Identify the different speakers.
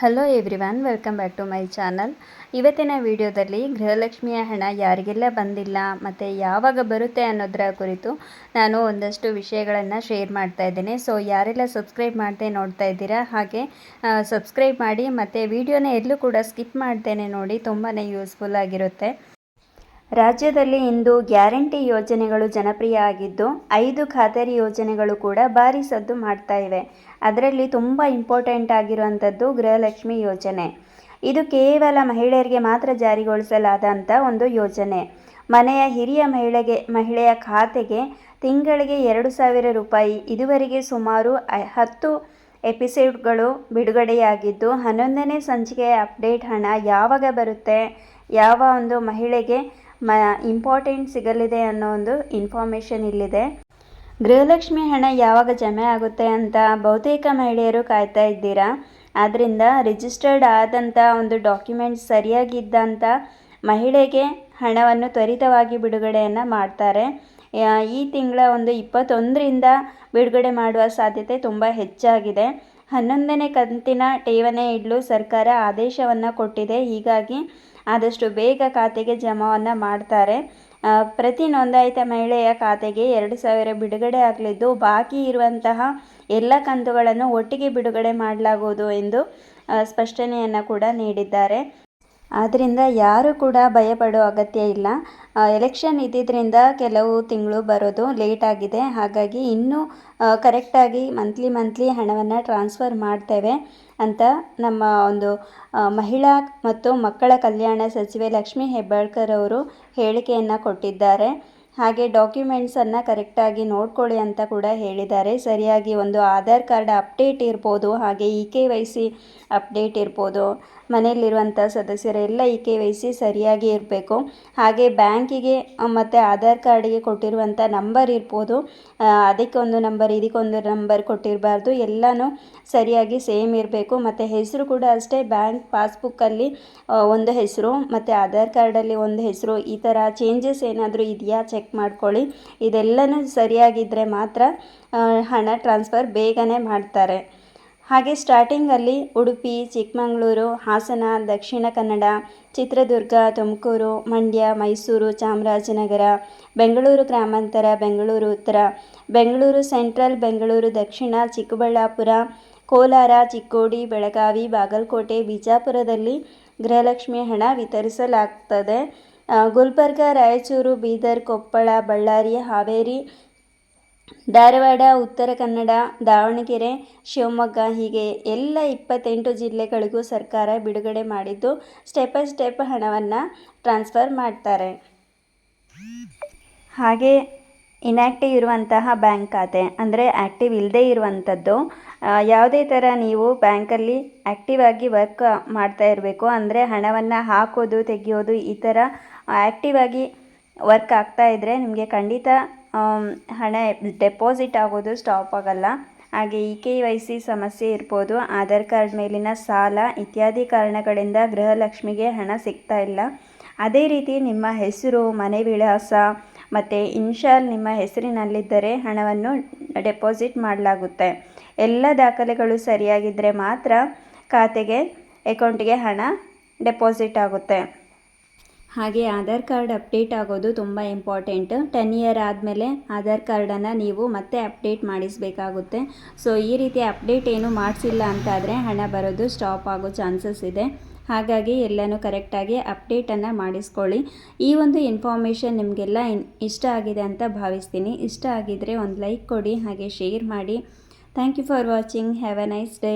Speaker 1: Hello everyone welcome back to my channel ಇವತ್ತಿನ ವಿಡಿಯೋದಲ್ಲಿ ಗೃಹಲಕ್ಷ್ಮಿಯ ಹಣ ಯಾರಿಗೆಲ್ಲ ಬಂದಿಲ್ಲ, ಮತ್ತು ಯಾವಾಗ ಬರುತ್ತೆ ಅನ್ನೋದರ ಕುರಿತು ನಾನು ಒಂದಷ್ಟು ವಿಷಯಗಳನ್ನು ಶೇರ್ ಮಾಡ್ತಾ ಇದ್ದೇನೆ. ಸೊ ಯಾರೆಲ್ಲ ಸಬ್ಸ್ಕ್ರೈಬ್ ಮಾಡದೆ ನೋಡ್ತಾ ಇದ್ದೀರಾ, ಹಾಗೆ ಸಬ್ಸ್ಕ್ರೈಬ್ ಮಾಡಿ, ಮತ್ತು ವಿಡಿಯೋನ ಎಲ್ಲೂ ಕೂಡ ಸ್ಕಿಪ್ ಮಾಡ್ತೇನೆ ನೋಡಿ ತುಂಬಾ ಯೂಸ್ಫುಲ್ ಆಗಿರುತ್ತೆ. ರಾಜ್ಯದಲ್ಲಿ ಇಂದು ಗ್ಯಾರಂಟಿ ಯೋಜನೆಗಳು ಜನಪ್ರಿಯ ಆಗಿದ್ದು, ಐದು ಖಾತರಿ ಯೋಜನೆಗಳು ಕೂಡ ಭಾರಿ ಸದ್ದು ಮಾಡ್ತಾ ಇವೆ. ಅದರಲ್ಲಿ ತುಂಬ ಇಂಪಾರ್ಟೆಂಟ್ ಆಗಿರುವಂಥದ್ದು ಗೃಹಲಕ್ಷ್ಮಿ ಯೋಜನೆ. ಇದು ಕೇವಲ ಮಹಿಳೆಯರಿಗೆ ಮಾತ್ರ ಜಾರಿಗೊಳಿಸಲಾದಂಥ ಒಂದು ಯೋಜನೆ. ಮನೆಯ ಹಿರಿಯ ಮಹಿಳೆಗೆ, ಮಹಿಳೆಯ ಖಾತೆಗೆ ತಿಂಗಳಿಗೆ ಎರಡು ಸಾವಿರ ರೂಪಾಯಿ, ಇದುವರೆಗೆ ಸುಮಾರು ಹತ್ತು ಎಪಿಸೋಡ್ಗಳು ಬಿಡುಗಡೆಯಾಗಿದ್ದು, ಹನ್ನೊಂದನೇ ಸಂಚಿಕೆಯ ಅಪ್ಡೇಟ್ ಹಣ ಯಾವಾಗ ಬರುತ್ತೆ, ಯಾವ ಒಂದು ಮಹಿಳೆಗೆ ಮ ಇಂಪಾರ್ಟೆಂಟ್ ಸಿಗಲಿದೆ ಅನ್ನೋ ಒಂದು ಇನ್ಫಾರ್ಮೇಷನ್ ಇಲ್ಲಿದೆ. ಗೃಹಲಕ್ಷ್ಮಿ ಹಣ ಯಾವಾಗ ಜಮೆ ಆಗುತ್ತೆ ಅಂತ ಬಹುತೇಕ ಮಹಿಳೆಯರು ಕಾಯ್ತಾ ಇದ್ದೀರಾ? ಆದ್ದರಿಂದ ರಿಜಿಸ್ಟರ್ಡ್ ಆದಂಥ ಒಂದು ಡಾಕ್ಯುಮೆಂಟ್ಸ್ ಸರಿಯಾಗಿದ್ದಂಥ ಮಹಿಳೆಗೆ ಹಣವನ್ನು ತ್ವರಿತವಾಗಿ ಬಿಡುಗಡೆಯನ್ನು ಮಾಡ್ತಾರೆ. ಈ ತಿಂಗಳ ಒಂದು ಇಪ್ಪತ್ತೊಂದರಿಂದ ಬಿಡುಗಡೆ ಮಾಡುವ ಸಾಧ್ಯತೆ ತುಂಬ ಹೆಚ್ಚಾಗಿದೆ. ಹನ್ನೊಂದನೇ ಕಂತಿನ ಠೇವಣಿ ಇಡಲು ಸರ್ಕಾರ ಆದೇಶವನ್ನು ಕೊಟ್ಟಿದೆ. ಹೀಗಾಗಿ ಆದಷ್ಟು ಬೇಗ ಖಾತೆಗೆ ಜಮಾವನ್ನು ಮಾಡ್ತಾರೆ. ಪ್ರತಿ ನೋಂದಾಯಿತ ಮಹಿಳೆಯ ಖಾತೆಗೆ ಎರಡು ಸಾವಿರ ಬಿಡುಗಡೆ ಆಗಲಿದ್ದು, ಬಾಕಿ ಇರುವಂತಹ ಎಲ್ಲ ಕಂತುಗಳನ್ನು ಒಟ್ಟಿಗೆ ಬಿಡುಗಡೆ ಮಾಡಲಾಗುವುದು ಎಂದು ಸ್ಪಷ್ಟನೆಯನ್ನು ಕೂಡ ನೀಡಿದ್ದಾರೆ. ಆದ್ದರಿಂದ ಯಾರು ಕೂಡ ಭಯಪಡೋ ಅಗತ್ಯ ಇಲ್ಲ. ಎಲೆಕ್ಷನ್ ಇದ್ದಿದ್ದರಿಂದ ಕೆಲವು ತಿಂಗಳು ಬರೋದು ಲೇಟ್ ಆಗಿದೆ. ಹಾಗಾಗಿ ಇನ್ನೂ ಕರೆಕ್ಟಾಗಿ ಮಂತ್ಲಿ ಮಂತ್ಲಿ ಹಣವನ್ನು ಟ್ರಾನ್ಸ್ಫರ್ ಮಾಡ್ತೇವೆ ಅಂತ ನಮ್ಮ ಒಂದು ಮಹಿಳಾ ಮತ್ತು ಮಕ್ಕಳ ಕಲ್ಯಾಣ ಸಚಿವೆ ಲಕ್ಷ್ಮೀ ಹೆಬ್ಬಾಳ್ಕರ್ ಅವರು ಹೇಳಿಕೆಯನ್ನು ಕೊಟ್ಟಿದ್ದಾರೆ. ಹಾಗೆ ಡಾಕ್ಯುಮೆಂಟ್ಸನ್ನು ಕರೆಕ್ಟಾಗಿ ನೋಡ್ಕೊಳ್ಳಿ ಅಂತ ಕೂಡ ಹೇಳಿದ್ದಾರೆ. ಸರಿಯಾಗಿ ಒಂದು ಆಧಾರ್ ಕಾರ್ಡ್ ಅಪ್ಡೇಟ್ ಇರ್ಬೋದು, ಹಾಗೆ E K Y C update ಇರ್ಬೋದು. ಮನೆಯಲ್ಲಿರುವಂಥ ಸದಸ್ಯರೆಲ್ಲ ಇ ಕೆ ವೈ ಸಿ ಸರಿಯಾಗಿ ಇರಬೇಕು. ಹಾಗೆ ಬ್ಯಾಂಕಿಗೆ ಮತ್ತು ಆಧಾರ್ ಕಾರ್ಡಿಗೆ ಕೊಟ್ಟಿರುವಂಥ ನಂಬರ್ ಇರ್ಬೋದು. ಅದಕ್ಕೊಂದು ನಂಬರ್ ಇದಕ್ಕೊಂದು ನಂಬರ್ ಕೊಟ್ಟಿರಬಾರ್ದು. ಎಲ್ಲನೂ ಸರಿಯಾಗಿ ಸೇಮ್ ಇರಬೇಕು. ಮತ್ತು ಹೆಸರು ಕೂಡ ಅಷ್ಟೇ ಬ್ಯಾಂಕ್ ಪಾಸ್ಬುಕ್ಕಲ್ಲಿ ಒಂದು ಹೆಸರು, ಮತ್ತು ಆಧಾರ್ ಕಾರ್ಡಲ್ಲಿ ಒಂದು ಹೆಸರು. ಈ ಥರ ಚೇಂಜಸ್ ಏನಾದರೂ ಇದೆಯಾ? ಚೆಕ್ ಮಾಡ್ಕೊಳ್ಳಿ. ಇದೆಲ್ಲನೂ ಸರಿಯಾಗಿದ್ದರೆ ಮಾತ್ರ ಹಣ ಟ್ರಾನ್ಸ್ಫರ್ ಬೇಗನೆ ಮಾಡ್ತಾರೆ. ಹಾಗೆ ಸ್ಟಾರ್ಟಿಂಗಲ್ಲಿ ಉಡುಪಿ, ಚಿಕ್ಕಮಗಳೂರು, ಹಾಸನ, ದಕ್ಷಿಣ ಕನ್ನಡ, ಚಿತ್ರದುರ್ಗ, ತುಮಕೂರು, ಮಂಡ್ಯ, ಮೈಸೂರು, ಚಾಮರಾಜನಗರ, ಬೆಂಗಳೂರು ಗ್ರಾಮಾಂತರ, ಬೆಂಗಳೂರು ಉತ್ತರ, ಬೆಂಗಳೂರು ಸೆಂಟ್ರಲ್, ಬೆಂಗಳೂರು ದಕ್ಷಿಣ, ಚಿಕ್ಕಬಳ್ಳಾಪುರ, ಕೋಲಾರ, ಚಿಕ್ಕೋಡಿ, ಬೆಳಗಾವಿ, ಬಾಗಲಕೋಟೆ, ಬಿಜಾಪುರದಲ್ಲಿ ಗೃಹಲಕ್ಷ್ಮಿ ಹಣ ವಿತರಿಸಲಾಗ್ತದೆ. ಗುಲ್ಬರ್ಗ, ರಾಯಚೂರು, ಬೀದರ್, ಕೊಪ್ಪಳ, ಬಳ್ಳಾರಿ, ಹಾವೇರಿ, ಧಾರವಾಡ, ಉತ್ತರ ಕನ್ನಡ, ದಾವಣಗೆರೆ, ಶಿವಮೊಗ್ಗ ಹೀಗೆ ಎಲ್ಲ ಇಪ್ಪತ್ತೆಂಟು ಜಿಲ್ಲೆಗಳಿಗೂ ಸರ್ಕಾರ ಬಿಡುಗಡೆ ಮಾಡಿದ್ದು ಸ್ಟೆಪ್ ಬೈ ಸ್ಟೆಪ್ ಹಣವನ್ನು ಟ್ರಾನ್ಸ್ಫರ್ ಮಾಡ್ತಾರೆ. ಹಾಗೆ ಇನ್ಯಾಕ್ಟಿವ್ ಇರುವಂತಹ ಬ್ಯಾಂಕ್ ಖಾತೆ, ಅಂದರೆ ಆ್ಯಕ್ಟಿವ್ ಇಲ್ಲದೇ ಇರುವಂಥದ್ದು ಯಾವುದೇ ಥರ ನೀವು ಬ್ಯಾಂಕಲ್ಲಿ ಆ್ಯಕ್ಟಿವ್ ಆಗಿ ವರ್ಕ್ ಮಾಡ್ತಾ ಇರಬೇಕು, ಅಂದರೆ ಹಣವನ್ನು ಹಾಕೋದು, ತೆಗೆಯೋದು, ಈ ಥರ ಆ್ಯಕ್ಟಿವ್ ಆಗಿ ವರ್ಕ್ ಆಗ್ತಾ ಇದ್ದರೆ ನಿಮಗೆ ಖಂಡಿತ ಹಣ ಡೆಪಾಸಿಟ್ ಆಗೋದು ಸ್ಟಾಪ್ ಆಗೋಲ್ಲ. ಹಾಗೆ ಇ ಕೆ ವೈ ಸಿ ಸಮಸ್ಯೆ ಇರ್ಬೋದು, ಆಧಾರ್ ಕಾರ್ಡ್ ಮೇಲಿನ ಸಾಲ ಇತ್ಯಾದಿ ಕಾರಣಗಳಿಂದ ಗೃಹಲಕ್ಷ್ಮಿಗೆ ಹಣ ಸಿಗ್ತಾ ಇಲ್ಲ. ಅದೇ ರೀತಿ ನಿಮ್ಮ ಹೆಸರು, ಮನೆ ವಿಳಾಸ ಮತ್ತು ಇನ್ಶಾಲ್ ನಿಮ್ಮ ಹೆಸರಿನಲ್ಲಿದ್ದರೆ ಹಣವನ್ನು ಡೆಪಾಸಿಟ್ ಮಾಡಲಾಗುತ್ತೆ. ಎಲ್ಲ ದಾಖಲೆಗಳು ಸರಿಯಾಗಿದ್ದರೆ ಮಾತ್ರ ಖಾತೆಗೆ, ಅಕೌಂಟಿಗೆ ಹಣ ಡೆಪಾಸಿಟ್ ಆಗುತ್ತೆ. ಹಾಗೆ ಆಧಾರ್ ಕಾರ್ಡ್ ಅಪ್ಡೇಟ್ ಆಗೋದು ತುಂಬ ಇಂಪಾರ್ಟೆಂಟ್. ಟೆನ್ ಇಯರ್ ಆದಮೇಲೆ ಆಧಾರ್ ಕಾರ್ಡನ್ನು ನೀವು ಮತ್ತೆ ಅಪ್ಡೇಟ್ ಮಾಡಿಸಬೇಕಾಗುತ್ತೆ. ಸೊ ಈ ರೀತಿ ಅಪ್ಡೇಟ್ ಏನು ಮಾಡಿಸಿಲ್ಲ ಅಂತಾದರೆ ಹಣ ಬರೋದು ಸ್ಟಾಪ್ ಆಗೋ ಚಾನ್ಸಸ್ ಇದೆ. ಹಾಗಾಗಿ ಎಲ್ಲನೂ ಕರೆಕ್ಟಾಗಿ ಅಪ್ಡೇಟನ್ನು ಮಾಡಿಸ್ಕೊಳ್ಳಿ. ಈ ಒಂದು ಇನ್ಫಾರ್ಮೇಷನ್ ನಿಮಗೆಲ್ಲ ಇಷ್ಟ ಆಗಿದೆ ಅಂತ ಭಾವಿಸ್ತೀನಿ. ಇಷ್ಟ ಆಗಿದ್ದರೆ ಒಂದು ಲೈಕ್ ಕೊಡಿ, ಹಾಗೆ ಶೇರ್ ಮಾಡಿ. Thank you for watching have a nice day